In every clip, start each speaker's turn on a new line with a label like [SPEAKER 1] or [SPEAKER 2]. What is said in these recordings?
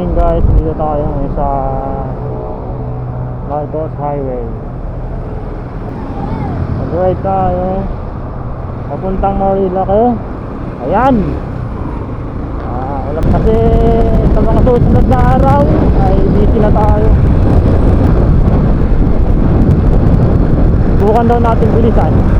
[SPEAKER 1] morning guys, dito tayo ngayon sa Lagos Highway. Mag-ride tayo. Papuntang Marilake Ayan! Ah, Wala kasi sa mga susunod na araw ay busy na tayo. Bukan daw natin bilisan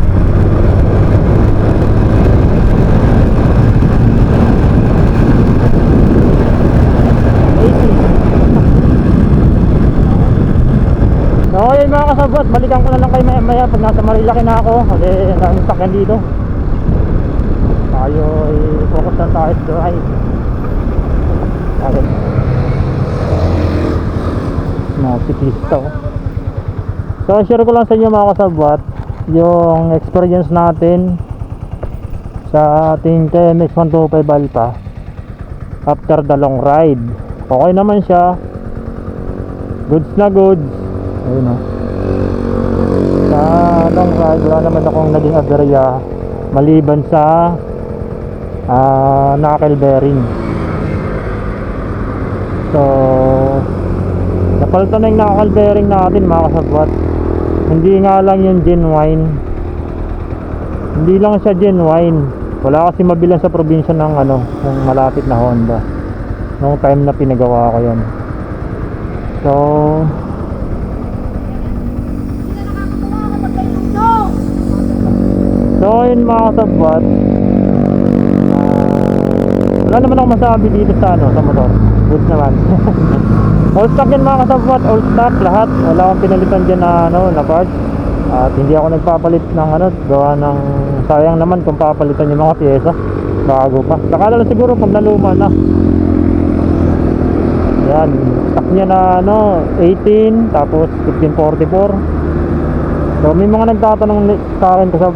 [SPEAKER 1] So yun mga kasabot, balikan ko na lang kayo maya maya pag nasa Marilaki na ako kasi daming sakyan dito tayo ay focus lang tayo sa drive okay. mga siklista oh. so share ko lang sa inyo mga kasabot yung experience natin sa ating TMX 125 Alpha after the long ride okay naman siya. Goods na goods. Ayun o sa long ride wala naman akong naging aberya maliban sa ah knuckle bearing. So napalitan na yung knuckle bearing natin mga kasabwat hindi nga lang yung genuine. Hindi lang siya genuine. Wala kasi mabilang sa probinsya ng ano ng malapit na Honda nung time na pinagawa ko yun. So so yun mga kasabwat. Ah, wala naman ako masabi dito sa ano sa motor. Good naman. All stock yan mga kasabwat. All stock lahat. Wala akong pinalitan dyan na ano na parts at hindi ako nagpapalit ng ano gawa ng sayang naman kung papalitan yung mga pyesa. Bago pa. Sakala lang siguro pag naluma na yan stock niya na ano 18 tapos 1544 so may mga nagtatanong sa akin kasab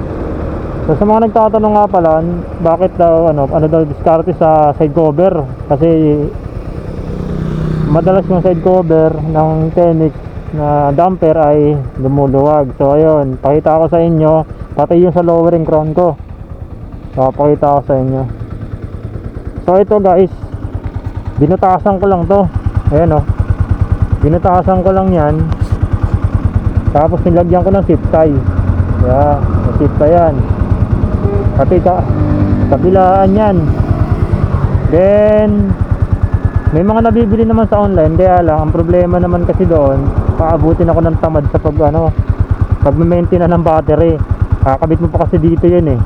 [SPEAKER 1] So sa mga nagtatanong nga pala, bakit daw ano, ano daw diskarte sa side cover? Kasi madalas yung side cover ng Tenix na damper ay lumuluwag. So ayun, pakita ko sa inyo, pati yung sa lowering crown ko. So pakita ko sa inyo. So ito guys, binutasan ko lang to. Ayan oh. Binutasan ko lang 'yan. Tapos nilagyan ko ng zip tie. Yeah, zip tie 'yan. Pati ka kabilaan yan. Then may mga nabibili naman sa online. Kaya lang ang problema naman kasi doon paabutin ako ng tamad sa pag ano pag maintain na ng battery. Kakabit mo pa kasi dito yun eh.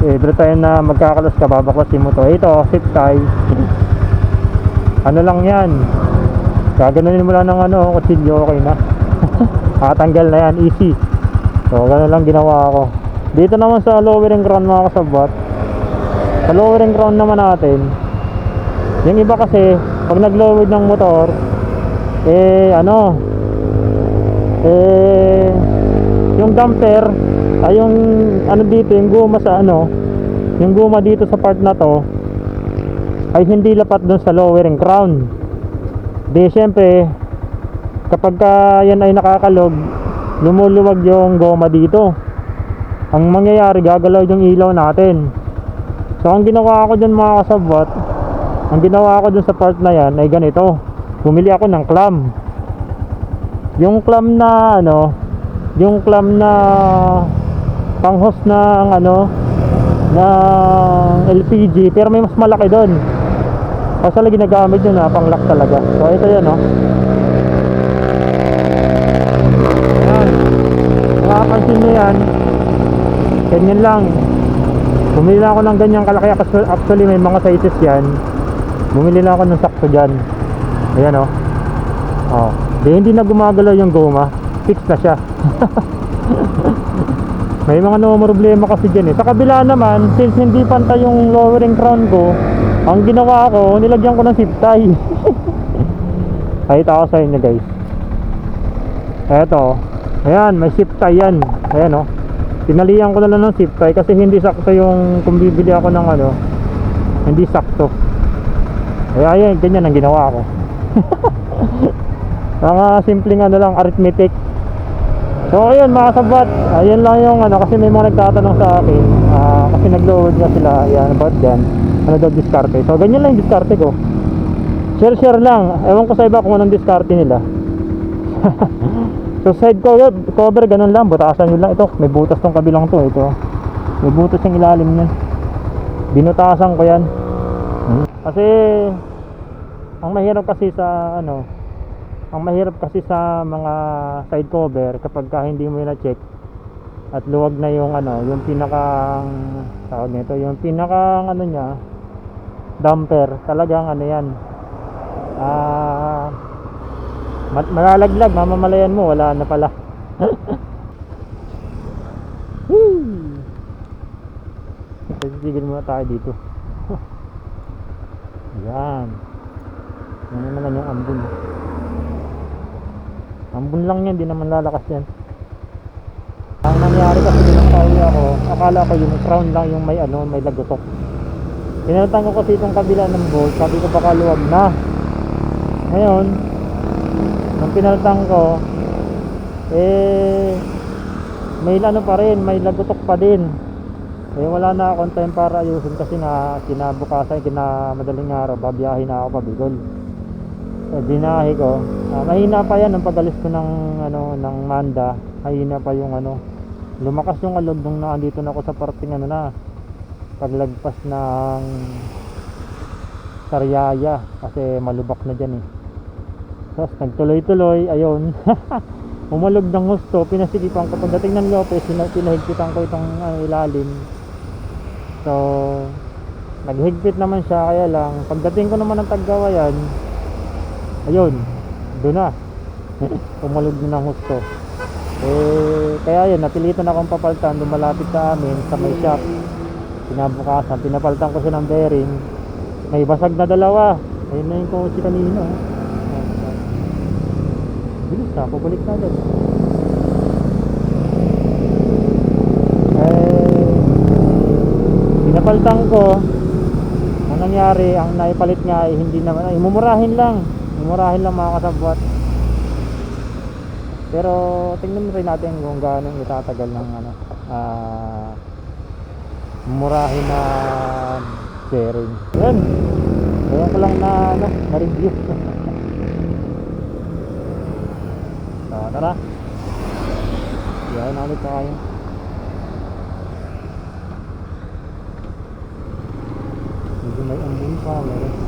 [SPEAKER 1] Every time na magkakalas ka babaklasin mo to. Ito zip tie ano lang yan? Gaganunin mo lang ng ano kutsilyo okay na. Tatanggal na yan easy. So ganun lang ginawa ko. Dito naman sa lowering ground mga kasabot sa lowering ground naman natin yung iba kasi pag nag-lowered ng motor eh ano eh yung damper ay yung ano dito yung guma sa ano yung guma dito sa part na to ay hindi lapat dun sa lowering crown. Di syempre kapag ka yan ay nakakalog lumuluwag yung goma dito. Ang mangyayari gagalaw yung ilaw natin. So ang ginawa ko dyan mga kasabot ang ginawa ko dun sa part na yan ay ganito. Bumili ako ng clam. Yung clam na ano yung clam na panghos ng ano na LPG pero may mas malaki doon kasi lagi ginagamit yun na pang lock talaga. So ito yan no yan. Makapansin nyo yan. Ganyan lang. Bumili lang ako ng ganyang kalaki. Actu- actually may mga sizes yan. Bumili lang ako ng sakto dyan. Ayan o oh. di hindi na gumagalaw yung goma. Fix na siya. May mga no problema kasi dyan eh. Sa kabila naman since hindi pantay yung lowering crown ko ang ginawa ko nilagyan ko ng zip tie kahita ko sa inyo guys. Eto ayan may zip tie yan. Ayan o tinalian ko na lang ng zip tie kasi hindi sakto yung kung bibili ako ng ano hindi sakto. Kaya ayan ganyan ang ginawa ko. Mga simpleng ano lang arithmetic so ayun mga sabat ayun lang yung ano kasi may mga nagtatanong sa akin ah, kasi nag-load nga sila ayan about dyan ano daw diskarte so ganyan lang yung diskarte ko Share share lang. Ewan ko sa iba kung anong diskarte nila. so side cover, cover ganun lang. Butasan nyo lang ito. May butas tong kabilang to. Ito. May butas yung ilalim niyan. Binutasan ko yan. Hmm. Kasi ang mahirap kasi sa ano ang mahirap kasi sa mga side cover kapag ka hindi mo na check at luwag na yung ano yung pinakang tawag nito yung pinakang ano niya damper talagang ano yan. Ah ma- malalaglag mamamalayan mo wala na pala! Titigil muna tayo dito. Yan. Yan na naman yung ambun ambun lang yan di naman lalakas yan. Ang nangyari kasi nung pauwi ako akala ko yung crown lang yung may ano may lagotok. Pinalitan ko kasi itong kabila ng bolt sabi ko baka luwag na. Ngayon nung pinalitan ko eh may ano pa rin may lagotok pa din. Eh wala na akong time para ayusin kasi nga kinabukasan kinamadaling araw babiyahin na ako pa Bicol eh dinahi ko. Ah, mahina pa yan. Ang pagalis ko ng ano ng Manda mahina pa yung ano lumakas yung alog nung naandito na ako sa parting ano na paglagpas ng Sariaya kasi malubak na dyan eh. Tapos nagtuloy-tuloy. Ayun. Umalog ng gusto. Pinasigipan ko. Pagdating ng Lopez pina- pinahigpitan ko itong ano, ilalim. So naghigpit naman siya. Kaya lang pagdating ko naman ng Taggawayan ayun doon na. Umalog na ng gusto eh kaya yun napilitan akong papalitan lumalapit sa amin sa may shop. Kinabukasan pinapalitan ko siya ng bearing. May basag na dalawa. Ayun na yung kotse kanina. Bilis na pabalik na agad. Eh pinapalitan ko. Ang nangyari ang naipalit nga ay hindi naman ay mumurahin lang mumurahin lang mga kasabwat. Pero tingnan rin natin kung gaano itatagal ng ano ah murahin na bearing yan kaya ko lang na ano na review so tara. Yan na ulit tayo. Medyo may ambun pa meron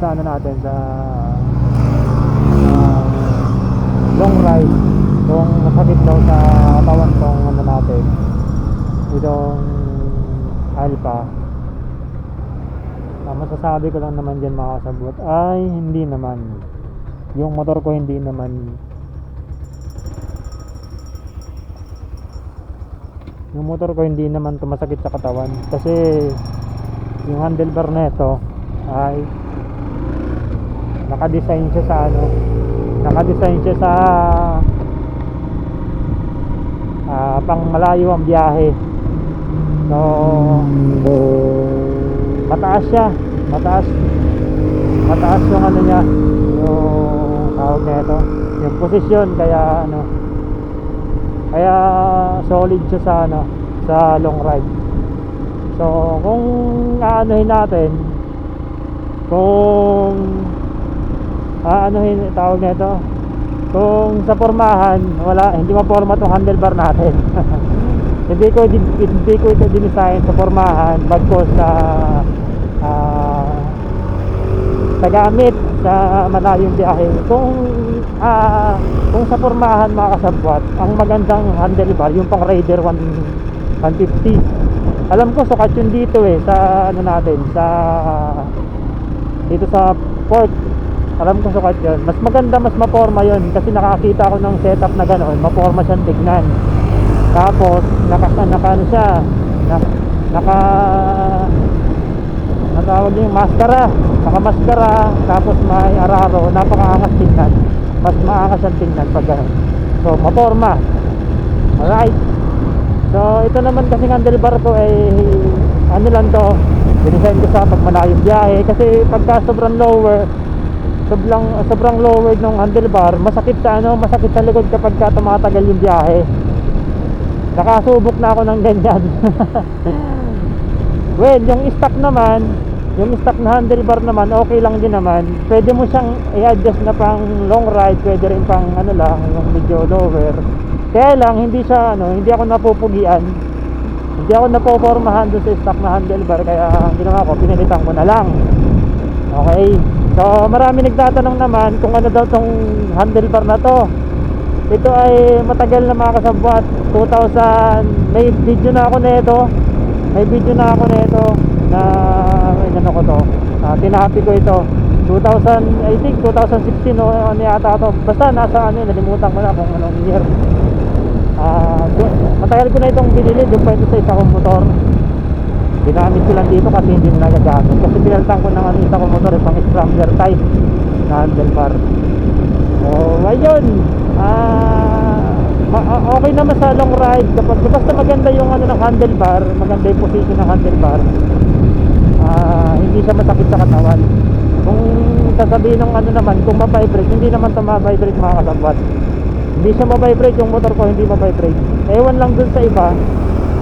[SPEAKER 1] sa ano natin sa ah, long ride. Kung masakit daw sa katawan tong ano natin itong alpha. Ang masasabi ko lang naman dyan mga kasabot. Ay hindi naman. Yung motor ko hindi naman. Yung motor ko hindi naman tumasakit sa katawan. Kasi yung handlebar nito ay nakadesign siya sa ano nakadesign siya sa ah, pang malayo ang biyahe. So mataas siya mataas mataas yung ano niya. Yung tawag nito yung posisyon kaya ano kaya solid siya sa ano sa long ride. So kung aanohin natin kung aanohin tawag nito. Kung sa formahan wala hindi maporma tong handlebar natin. Hindi ko hindi ko ito dinesign sa formahan bagkos sa ah, sa gamit sa malayong biyahe. Kung ah, kung sa formahan mga ang magandang handlebar yung pang Raider 1 150 alam ko sukat yun dito eh sa ano natin sa dito sa port alam ko sukat yun mas maganda mas maporma yun. Kasi nakakita ko ng setup na gano'n. Maporma siyang tignan. Tapos naka, naka ano siya? Naka, naka natawag yung maskara. Naka maskara tapos may araro. Napakaangas tingnan mas maangas ang tingnan pag gano'n. So maporma. Alright. So ito naman kasi handlebar ko ay ano lang to. Dinisign ko sa pag malayong biyahe. Kasi pagka sobrang lower sobrang sobrang lower ng handlebar. Masakit sa ano masakit sa likod kapag ka tumatagal yung biyahe. Nakasubok na ako ng ganyan. Well yung stock naman yung stock na handlebar naman okay lang din naman. Pwede mo siyang i-adjust na pang long ride pwede rin pang ano lang yung medyo lower. Kaya lang hindi siya ano hindi ako napupugian. Hindi ako napopormahan doon sa stock na handlebar kaya ginawa ko pinilitan ko na lang. Okay so marami nagtatanong naman kung ano daw tong handlebar na to. Ito ay matagal na mga kasabwat 2000 may video na ako nito may video na ako nito na inano ko to? Uh, tinahapi ko ito. 2000 I think 2016 o ano yata to. Basta nasa ano nalimutan ko na kung anong year. Ah, do- matagal ko na itong binili doon pa ito sa isa motor ginamit ko lang dito kasi hindi na nagagamit kasi pinalitan ko ng ano isa kong motor pang scrambler type na handlebar oh ayun. Ah ah, okay naman sa long ride. Kapag basta maganda yung ano ng handlebar maganda yung position ng handlebar ah hindi siya masakit sa katawan. Kung sasabihin ng ano naman kung ma-vibrate hindi naman ito ma-vibrate mga kasabwat hindi siya ma-vibrate yung motor ko hindi ma-vibrate. Ewan lang dun sa iba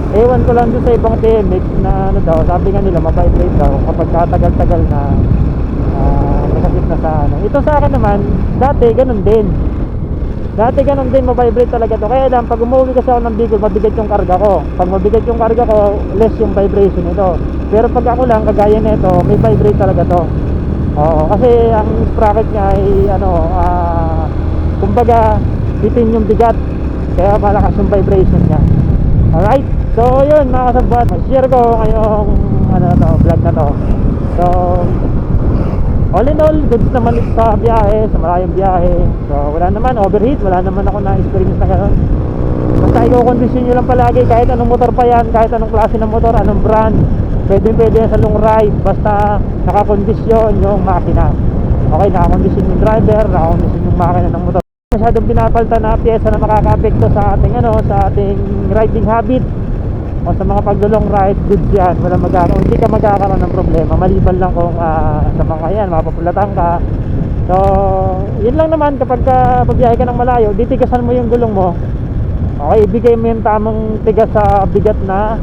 [SPEAKER 1] ewan ko lang dun sa ibang TMX na ano daw sabi nga nila ma-vibrate daw kapag katagal-tagal na ah, masakit na sa ano. Ito sa akin naman dati ganun din. Dati ganun din ma-vibrate talaga to. Kaya lang pag umuwi kasi ako ng Bicol mabigat yung karga ko. Pag mabigat yung karga ko less yung vibration nito. Pero pag ako lang kagaya nito may vibrate talaga to. Oo kasi ang sprocket niya ay ano ah kumbaga bitin yung bigat. Kaya malakas yung vibration niya alright so yun mga kasabot share ko ngayong ano to vlog na to. So all in all goods naman sa biyahe sa malayong biyahe. So wala naman overheat wala naman ako na experience na gano'n. Basta i-condition nyo lang palagi kahit anong motor pa yan kahit anong klase ng motor anong brand pwede pwede sa long ride basta nakakondisyon yung makina. Okay nakakondisyon yung driver nakakondisyon yung makina ng motor masyadong pinapalta na pyesa na makaka-apekto sa ating ano sa ating riding habit o sa mga pagdulong ride goods yan. Wala magkakaroon hindi ka magkakaroon ng problema. Maliban lang kung ah, sa mga yan mapapulatan ka. So yun lang naman kapag ka pagbiyahe ka ng malayo ditigasan mo yung gulong mo. Okay ibigay mo yung tamang tigas sa bigat na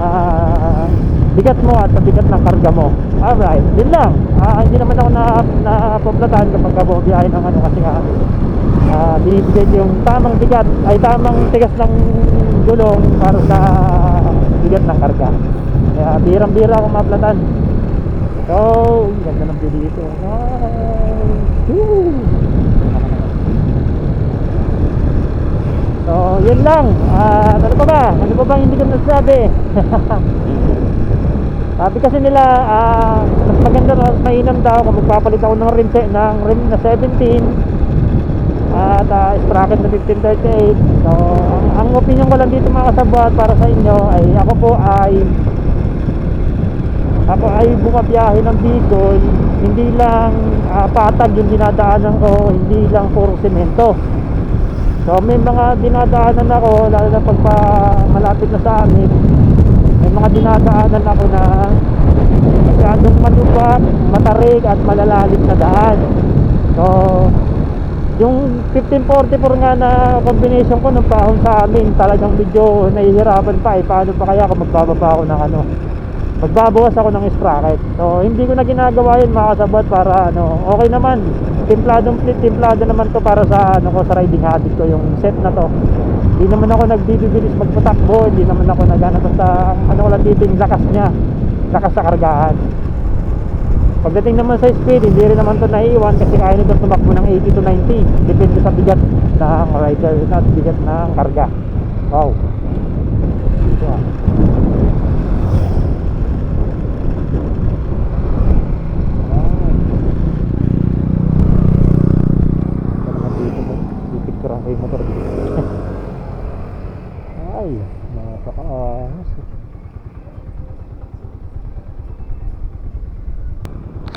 [SPEAKER 1] ah, bigat mo at sa bigat ng karga mo. Alright yun lang. Ah, hindi naman ako na napoplatan kapag ka bumiyahe ng ano kasi nga ah binibigay yung tamang bigat ay tamang tigas ng gulong para sa bigat ng karga. Kaya birang bira ako maplatan so ganda ng view dito. So yun lang. Ah, ano pa ba? Ano pa ba hindi ko nasabi sabi kasi nila ah, mas maganda na mainam daw kung magpapalit ako ng rim, ng rim na 17 at uh, sprocket na 1538 so ang, ang opinion ko lang dito mga kasabot para sa inyo ay ako po ay ako ay bumabiyahe ng Bicol. Hindi lang ah, patag yung dinadaanan ko hindi lang puro semento. So may mga dinadaanan ako lalo na pagpa malapit na sa amin may mga dinadaanan ako na masyadong malubak matarig at malalalim na daan. So yung 1544 nga na combination ko ng pahon sa amin talagang medyo nahihirapan pa eh. Paano pa kaya kung magbababa ako ng ano? Magbabawas ako ng sprocket. So hindi ko na ginagawa yun mga kasabot para ano okay naman. Timpladong timplado naman to para sa ano ko sa riding habit ko yung set na to. Hindi naman ako nagbibibilis magpatakbo hindi naman ako nagana basta ano ko lang dito yung lakas niya. Lakas sa kargahan pagdating naman sa speed hindi rin naman to naiiwan kasi kaya nito tumakbo ng 80 to 90 depende sa bigat ng rider at bigat ng karga. Wow. Ito ah Pipicturean ko yung motor dito. Ay, napakaangas.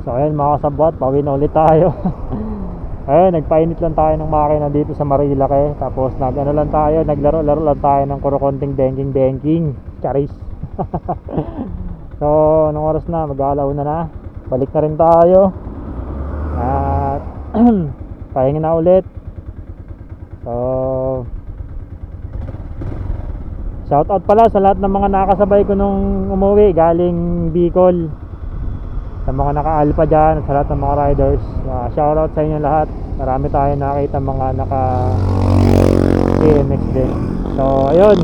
[SPEAKER 1] So ayan mga kasabot, pauwi na ulit tayo. ayun, nagpainit lang tayo ng makina dito sa Marilake. Tapos nag ano lang tayo, naglaro-laro lang tayo ng kurukonting denking-denking. Charis. so, anong oras na? Mag-aalaw na na. Balik na rin tayo. At pahinga na ulit. So, shout out pala sa lahat ng mga nakasabay ko nung umuwi galing Bicol. Sa mga naka-alpha dyan, at sa lahat ng mga riders. Uh, shout out sa inyo lahat. Marami tayo nakita mga naka TMX din. So, ayun.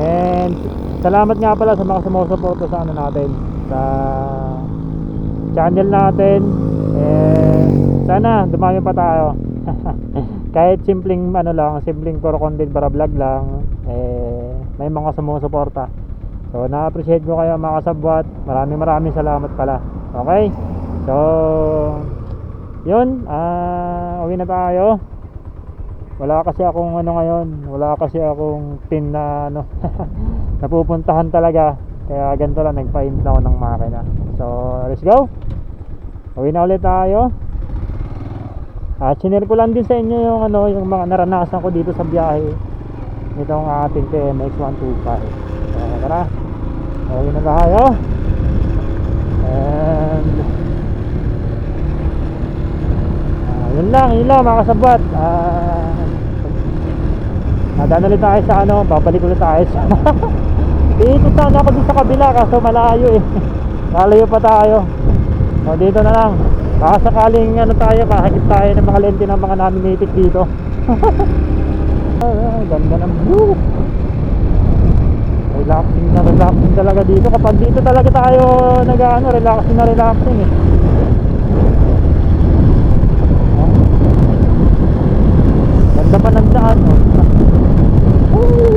[SPEAKER 1] And salamat nga pala sa mga sumusuporta sa ano natin sa channel natin. Eh, sana dumami pa tayo. Kahit simpleng ano lang, simpleng puro content para vlog lang, eh may mga sumusuporta. So, na-appreciate ko kayo mga kasabwat. Maraming maraming salamat pala. Okay? So, yun. Ah, uwi na tayo. Wala kasi akong ano ngayon. Wala kasi akong team na ano, napupuntahan talaga. Kaya ganito lang, nagpa-in ako ng makina. So, let's go. Uwi na ulit tayo. At sinare ko lang din sa inyo yung ano, yung mga naranasan ko dito sa biyahe nitong ating TMX 125. Tara. Uwi na tayo. And ah, yun lang, yun lang mga kasabot. Ah, nadaan ulit tayo sa ano, babalik ulit tayo sa dito sana ako dito sa kabila kaso malayo eh. Malayo pa tayo. So dito na lang. Baka sakaling ano tayo, kahagip tayo ng mga lente ng mga nominated dito. Ganda ng view. Relaxing na relaxing talaga dito. Kapag dito talaga tayo nag-ano, relaxing na relaxing eh. Ganda pa ng daan. Oh. Woo!